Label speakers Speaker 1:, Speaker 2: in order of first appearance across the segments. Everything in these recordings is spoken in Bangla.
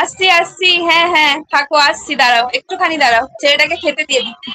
Speaker 1: আসছি আসছি হ্যাঁ হ্যাঁ থাকো আসছি দাঁড়াও একটুখানি দাঁড়াও ছেলেটাকে খেতে দিয়ে দিচ্ছি।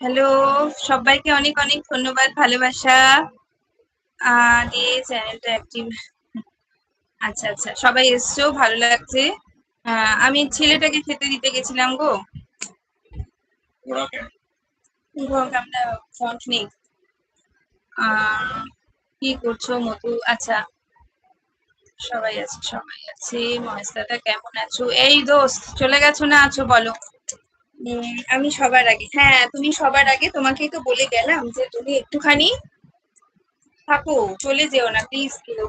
Speaker 1: হ্যালো সবাইকে অনেক অনেক ধন্যবাদ ভালোবাসা। দিয়ে চ্যানেলটা অ্যাক্টিভ আচ্ছা আচ্ছা সবাই এসছো ভালো লাগছে। আমি ছেলেটাকে খেতে দিতে গেছিলাম গো। আমরা ফন্ট নেই। কি করছ মধু? আচ্ছা সবাই আছে সবাই আছে। মহেশ দাদা কেমন আছো? এই দোস্ত চলে গেছো না আছো বলো? আমি সবার আগে। হ্যাঁ তুমি সবার আগে তোমাকেই তো বলে গেলাম যে তুমি একটুখানি থাকো চলে যেও না প্লিজ কেউ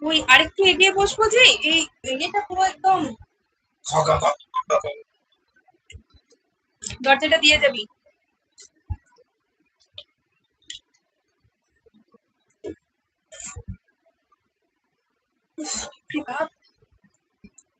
Speaker 1: ওই আরেকটু এগিয়ে বসবো যে এই ইয়েটা পুরো একদম দরজাটা দিয়ে যাবি।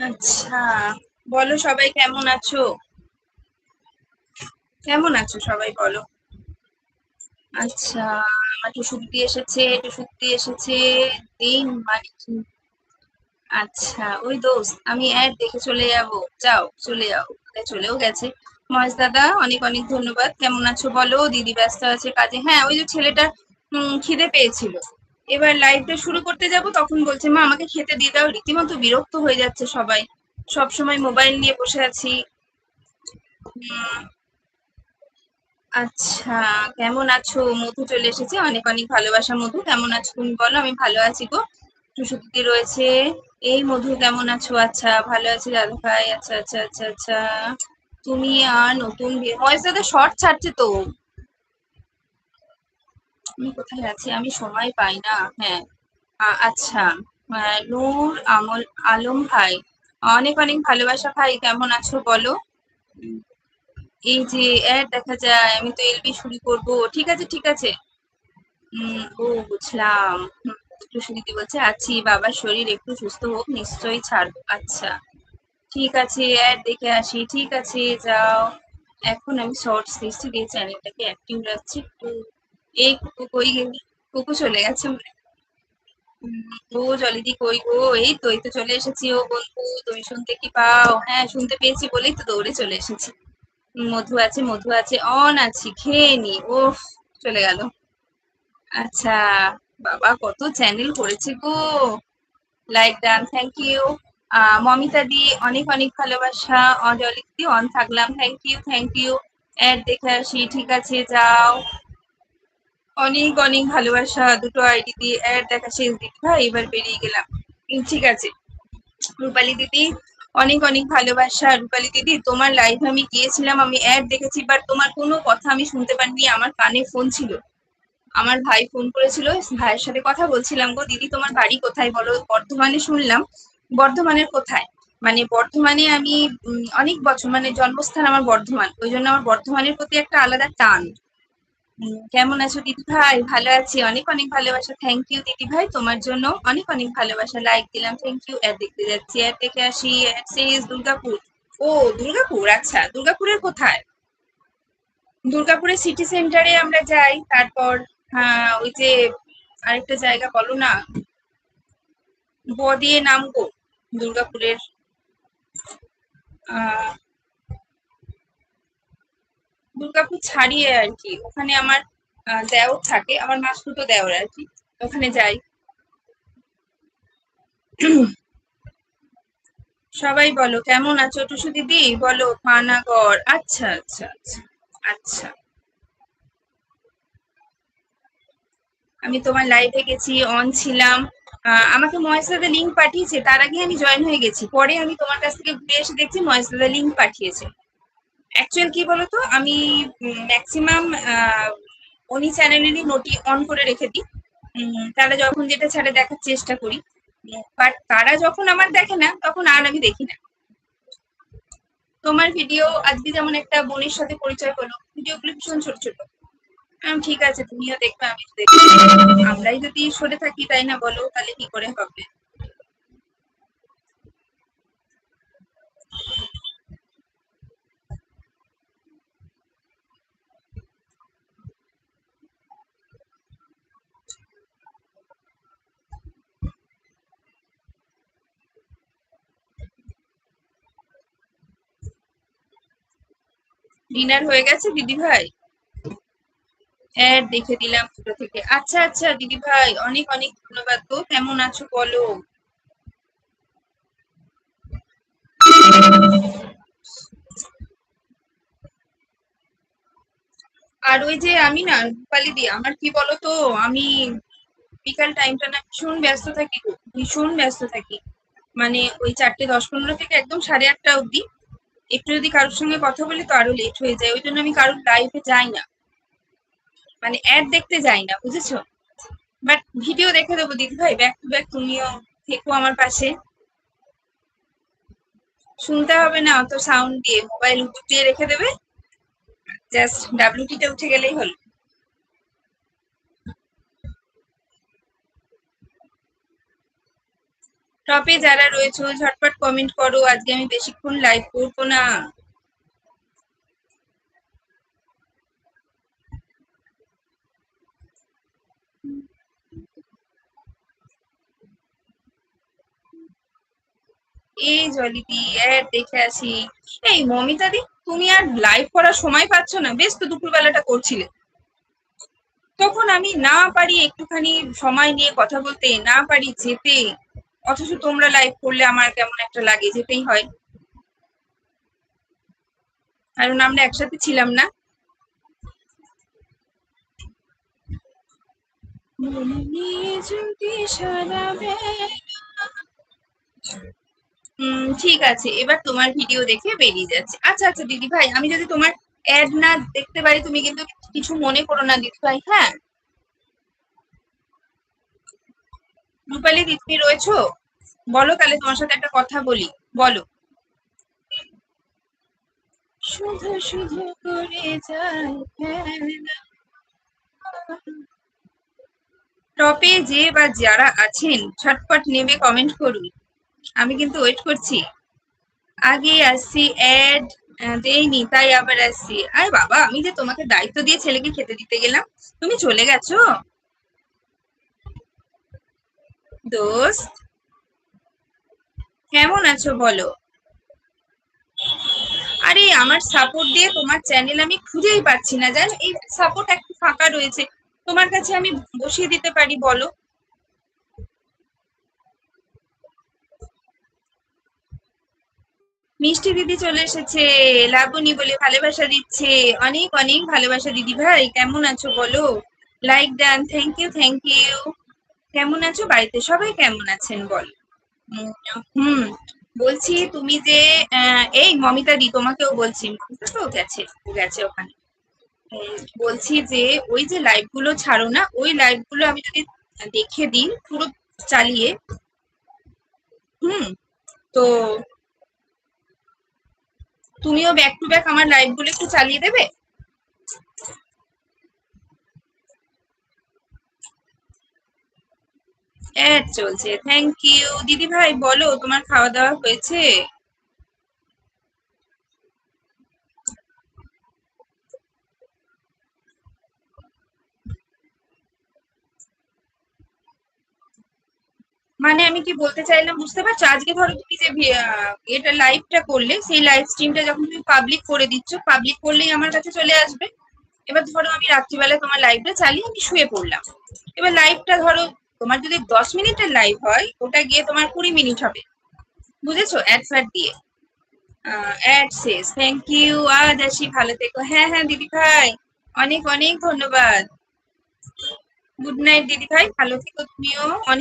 Speaker 1: আচ্ছা বলো সবাই কেমন আছো? কেমন আছো সবাই বলো? আচ্ছা আমার টুসুক্তি এসেছে টুসুক্তি এসেছে, দিন মানে আচ্ছা ওই দোস্ত, আমি অ্যাড দেখে চলে যাব। যাও, চলে যাও চলেও গেছে। মহেশ দাদা, অনেক অনেক ধন্যবাদ। কেমন আছো বলো? দিদি ব্যস্ত আছে কাজে। হ্যাঁ ওই যে ছেলেটা খিদে পেয়েছিল। এবার লাইভটা শুরু করতে যাব, তখন বলছে, মা, আমাকে খেতে দিয়ে দাও। রীতিমতো বিরক্ত হয়ে যাচ্ছে সবাই। সব সময় মোবাইল নিয়ে বসে আছি। আচ্ছা কেমন আছো? মধু চলে এসেছে। অনেক অনেক ভালোবাসা, মধু। কেমন আছো তুমি? বলো, আমি ভালো আছি গো। সুশুক্তি রয়েছে। এই মধু, কেমন আছো? আচ্ছা ভালো আছি দাদু ভাই। আচ্ছা আচ্ছা আচ্ছা আচ্ছা। তুমি আর নতুন ভয়েস দাদা শর্ট ছাড়ছে তো। আমি কোথায় আছি আমি সময় পাই না। হ্যাঁ। আচ্ছা। নূর আমল, আলম ভাই, অনেক অনেক ভালোবাসা ভাই। কেমন আছো বলো? এই যে অ্যাড দেখা যায়, আমি তো এলবি শুরু করব। ঠিক আছে ঠিক আছে। ও, বুঝলাম। সুনীতি বলছে, আছি। বাবার শরীর একটু সুস্থ হোক, নিশ্চয়ই ছাড়বো। আচ্ছা। ঠিক আছে অ্যাড দেখে আসি। ঠিক আছে, যাও। এখন আমি শর্টস দিচ্ছি, দিয়ে চ্যানেলটাকে অ্যাক্টিভ রাখছি। একটু এই কুকু কই গেলি? কুকু চলে গেছে ও জলিদি কই গো? এই তো এই তো চলে এসেছি ও বন্ধু, তুমি শুনতে কি পাও? হ্যাঁ শুনতে পেয়েছি বলেই তো দৌড়ে চলে এসেছি। মধু আছে মধু আছে, অন আছি, খেয়ে নি, ওফ, চলে গেল। আচ্ছা বাবা কত চ্যানেল করেছে গো। Like done thank you Mamita di, অনেক অনেক ভালোবাসা। অজলিক দি অন থাকলাম thank you thank you ad দেখে আসি, ঠিক আছে, যাও। অনেক অনেক ভালোবাসা, দুটো আইডি দিয়ে অ্যাড দেখা শেষ দিদি ভাই এবার বেরিয়ে গেলাম। ঠিক আছে। রূপালী দিদি, অনেক অনেক ভালোবাসা। রূপালী দিদি, তোমার লাইভ আমি গিয়েছিলাম, আমি অ্যাড দেখেছি বাট তোমার কোনো কথা আমি শুনতে পারিনি। আমার কানে ফোন ছিল। আমার ভাই ফোন করেছিল, ভাইয়ের সাথে কথা বলছিলাম গো, দিদি, তোমার বাড়ি কোথায় বলো? বর্ধমানে শুনলাম। বর্ধমানের কোথায়? মানে বর্ধমানে আমি অনেক বছর মানে জন্মস্থান আমার বর্ধমান। ওই জন্য আমার বর্ধমানের প্রতি একটা আলাদা টান। কেমন আছো দিদি ভাই? ভালো আছি। অনেক অনেক ভালোবাসা। থ্যাংক ইউ দিদি ভাই। তোমার জন্য অনেক অনেক ভালোবাসা। লাইক দিলাম। থ্যাংক ইউ অ্যাড দেখতে যাচ্ছি। অ্যাড দেখে আসি। অ্যাড সেজ দুর্গাপুর ও দুর্গাপুর আচ্ছা দুর্গাপুরের কোথায়? দুর্গাপুরের সিটি সেন্টারে আমরা যাই। তারপর হ্যাঁ ওই যে আরেকটা জায়গা বলো না? ব দিয়ে নামবো। দুর্গাপুরের আহ দুর্গাপুর ছাড়িয়ে আর কি ওখানে আমার দেওর থাকে। আমার মাসতুতো দেওর আর কি ওখানে যাই। সবাই বলো, কেমন আছো টুসু দিদি? বলো পানাগড় আচ্ছা আচ্ছা আচ্ছা আচ্ছা। আমি তোমার লাইভে গেছি অন ছিলাম। আমাকে মহেশ দাদা লিঙ্ক পাঠিয়েছে। তার আগে আমি জয়েন হয়ে গেছি। পরে আমি তোমার কাছ থেকে ঘুরে এসে দেখছি মহেশ দাদা লিঙ্ক পাঠিয়েছে। অ্যাকচুয়াল কি বলতো? আমি ম্যাক্সিমাম উনি চ্যানেলেরই নোটি অন করে রেখে দিই। তারা যখন যেটা ছাড়ে দেখার চেষ্টা করি। বাট তারা যখন আমার দেখে না, তখন আর আমি দেখি না। তোমার ভিডিও আজকে যেমন একটা বোনের সাথে পরিচয় হলো ভিডিওগুলো ভীষণ ছোট ছোট। ঠিক আছে, তুমিও দেখবে, আমি দেখব। আমরাই যদি সরে থাকি, তাই না বলো? তাহলে কি করে হবে? ডিনার হয়ে গেছে, দিদি ভাই? অ্যাড দেখে দিলাম থেকে। আচ্ছা আচ্ছা দিদি ভাই, অনেক অনেক ধন্যবাদ তো কেমন আছো বলো? আর ওই যে আমি না, রূপালি দি, আমার কি বলতো, আমি বিকাল টাইমটা না ভীষণ ব্যস্ত থাকি ভীষণ ব্যস্ত থাকি। মানে ওই চারটে দশ পনেরো থেকে একদম সাড়ে আটটা অবধি। একটু যদি কারোর সঙ্গে কথা বলি তো আরও লেট হয়ে যায় ওই জন্য আমি কারোর লাইভে যাই না। মানে অ্যাড দেখতে যাই না, বুঝেছ? বাট ভিডিও দেখে দেবো, দিদি ভাই ব্যাক টু ব্যাক তুমিও থেকো আমার পাশে। শুনতে হবে না, অত সাউন্ড দিয়ে মোবাইল উপর দিয়ে রেখে দেবে। জাস্ট ডাব্লিউটিটা উঠে গেলেই হলো। টপে যারা রয়েছে ঝটপট কমেন্ট করো। আজকে আমি বেশিক্ষণ লাইভ করব না। এই জলিদি অ্যাড দেখে আসি। এই মমিতা দি, তুমি আর লাইভ করার সময় পাচ্ছ না। বেশ তো দুপুরবেলাটা করছিলে। তখন আমি না পারি একটুখানি সময় নিয়ে কথা বলতে, না পারি যেতে। অথচ তোমরা লাইভ করলে আমার কেমন একটা লাগে, যেতেই হয়। কারণ আমরা একসাথে ছিলাম না। ঠিক আছে, এবার তোমার ভিডিও দেখে বেরিয়ে যাচ্ছে। আচ্ছা আচ্ছা দিদি ভাই, আমি যদি তোমার অ্যাড না দেখতে পারি, তুমি কিন্তু কিছু মনে করো না, দিদি ভাই হ্যাঁ? রূপালী দিদি রয়েছো? বলো তাহলে তোমার সাথে একটা কথা বলি, বলো। শুধু শুধু করে যায় টপে যে বা যারা আছেন, ছটপট নেমে কমেন্ট করুন। আমি কিন্তু ওয়েট করছি। আগে আসছি অ্যাড দেইনি, তাই আবার আসছি। আরে বাবা, আমি যে তোমাকে দায়িত্ব দিয়ে ছেলেকে খেতে দিতে গেলাম, তুমি চলে গেছো? দোস্ত। কেমন আছো বলো? আরে আমার সাপোর্ট দিয়ে তোমার চ্যানেল আমি খুঁজেই পাচ্ছি না, জানো? এই সাপোর্ট একটু ফাঁকা রয়েছে। তোমার কাছে আমি বসিয়ে দিতে পারি, বলো? মিষ্টি দিদি চলে এসেছে, লাবণী বলে ভালোবাসা দিচ্ছে। অনেক অনেক ভালোবাসা দিদি ভাই, কেমন আছো বলো? Like done thank you thank you কেমন আছো? বাড়িতে সবাই কেমন আছেন বল? হুম, বলছি তুমি যে এই মমিতা দি, তোমাকেও বলছি তো গেছে গেছে ওখানে। বলছি যে, ওই যে লাইভগুলো ছাড়ো না, ওই লাইভগুলো আমি যদি দেখে দিই, পুরো চালিয়ে। হুম, তো তুমিও ব্যাক টু ব্যাক আমার লাইভগুলো একটু চালিয়ে দেবে? অ্যাড চলছে। থ্যাংক ইউ দিদি ভাই, বলো, তোমার খাওয়া দাওয়া হয়েছে? মানে আমি কি বলতে চাইলাম, বুঝতে পারছ? আজকে ধরো তুমি যে এটা লাইভটা করলে, সেই লাইভ স্ট্রিমটা যখন তুমি পাবলিক করে দিচ্ছ পাবলিক করলেই আমার কাছে চলে আসবে। এবার ধরো আমি রাত্রিবেলা তোমার লাইভটা চালিয়ে আমি শুয়ে পড়লাম। এবার লাইভটা ধরো তোমার যদি দশ মিনিটের লাইভ হয়, ওটা গিয়ে তোমার কুড়ি মিনিট হবে। বুঝেছ? অ্যাড ফ্যাট দিয়ে। অ্যাড শেষ। থ্যাংক ইউ আজ আসি ভালো থেকো। হ্যাঁ হ্যাঁ দিদি ভাই। অনেক অনেক ধন্যবাদ। গুড নাইট দিদি ভাই। ভালো থেকো তুমিও। অনেক